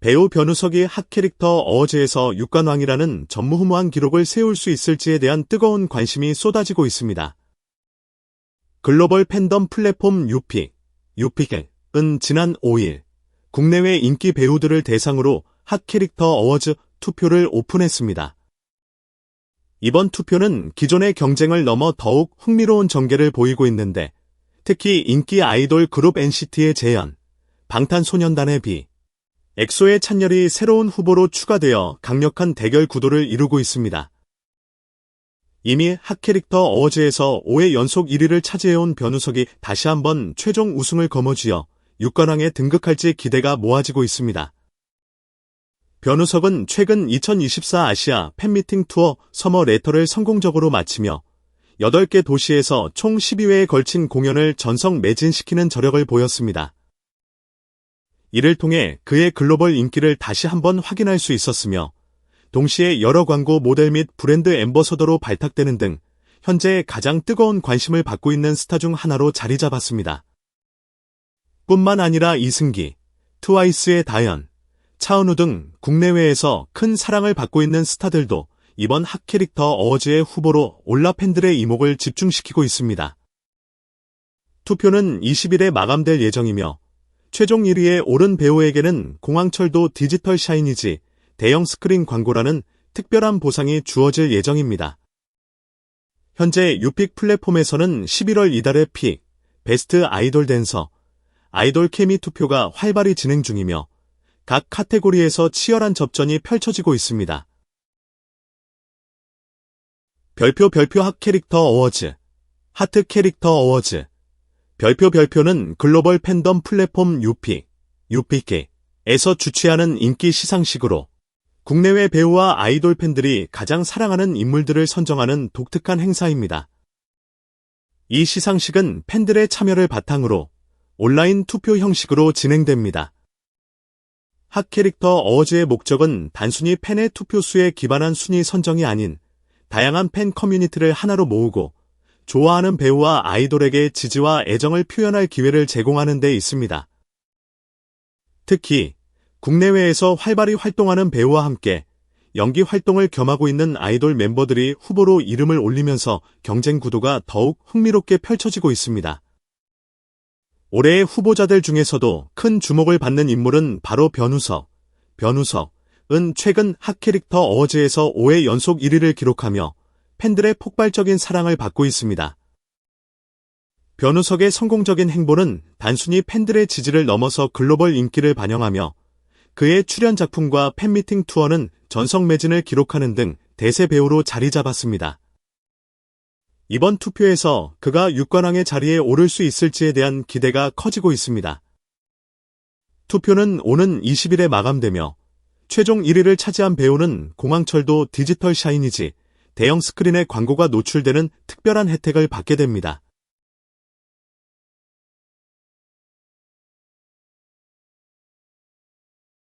배우 변우석이 핫캐릭터 어워즈에서 육관왕이라는 전무후무한 기록을 세울 수 있을지에 대한 뜨거운 관심이 쏟아지고 있습니다. 글로벌 팬덤 플랫폼 유픽, 유픽은 지난 5일 국내외 인기 배우들을 대상으로 핫캐릭터 어워즈 투표를 오픈했습니다. 이번 투표는 기존의 경쟁을 넘어 더욱 흥미로운 전개를 보이고 있는데 특히 인기 아이돌 그룹 NCT의 재현, 방탄소년단의 비, 엑소의 찬열이 새로운 후보로 추가되어 강력한 대결 구도를 이루고 있습니다. 이미 핫캐릭터 어워즈에서 5회 연속 1위를 차지해온 변우석이 다시 한번 최종 우승을 거머쥐어 6관왕에 등극할지 기대가 모아지고 있습니다. 변우석은 최근 2024 아시아 팬미팅 투어 서머 레터를 성공적으로 마치며 8개 도시에서 총 12회에 걸친 공연을 전성 매진시키는 저력을 보였습니다. 이를 통해 그의 글로벌 인기를 다시 한번 확인할 수 있었으며 동시에 여러 광고 모델 및 브랜드 엠버서더로 발탁되는 등 현재 가장 뜨거운 관심을 받고 있는 스타 중 하나로 자리 잡았습니다. 뿐만 아니라 이승기, 트와이스의 다현, 차은우 등 국내외에서 큰 사랑을 받고 있는 스타들도 이번 핫캐릭터 어워즈의 후보로 올라 팬들의 이목을 집중시키고 있습니다. 투표는 20일에 마감될 예정이며 최종 1위에 오른 배우에게는 공항철도 디지털 샤이니지 대형 스크린 광고라는 특별한 보상이 주어질 예정입니다. 현재 유픽 플랫폼에서는 11월 이달의 픽, 베스트 아이돌 댄서, 아이돌 케미 투표가 활발히 진행 중이며 각 카테고리에서 치열한 접전이 펼쳐지고 있습니다. 별표 별표 핫 캐릭터 어워즈, 하트 캐릭터 어워즈, 별표 별표는 글로벌 팬덤 플랫폼 유픽, 유픽에서 주최하는 인기 시상식으로 국내외 배우와 아이돌 팬들이 가장 사랑하는 인물들을 선정하는 독특한 행사입니다. 이 시상식은 팬들의 참여를 바탕으로 온라인 투표 형식으로 진행됩니다. 핫 캐릭터 어워즈의 목적은 단순히 팬의 투표수에 기반한 순위 선정이 아닌 다양한 팬 커뮤니티를 하나로 모으고 좋아하는 배우와 아이돌에게 지지와 애정을 표현할 기회를 제공하는 데 있습니다. 특히 국내외에서 활발히 활동하는 배우와 함께 연기 활동을 겸하고 있는 아이돌 멤버들이 후보로 이름을 올리면서 경쟁 구도가 더욱 흥미롭게 펼쳐지고 있습니다. 올해의 후보자들 중에서도 큰 주목을 받는 인물은 바로 변우석. 변우석은 최근 핫캐릭터 어워즈에서 5회 연속 1위를 기록하며 팬들의 폭발적인 사랑을 받고 있습니다. 변우석의 성공적인 행보는 단순히 팬들의 지지를 넘어서 글로벌 인기를 반영하며 그의 출연 작품과 팬미팅 투어는 전성 매진을 기록하는 등 대세 배우로 자리 잡았습니다. 이번 투표에서 그가 육관왕의 자리에 오를 수 있을지에 대한 기대가 커지고 있습니다. 투표는 오는 20일에 마감되며 최종 1위를 차지한 배우는 공항철도 디지털 샤이니지 대형 스크린에 광고가 노출되는 특별한 혜택을 받게 됩니다.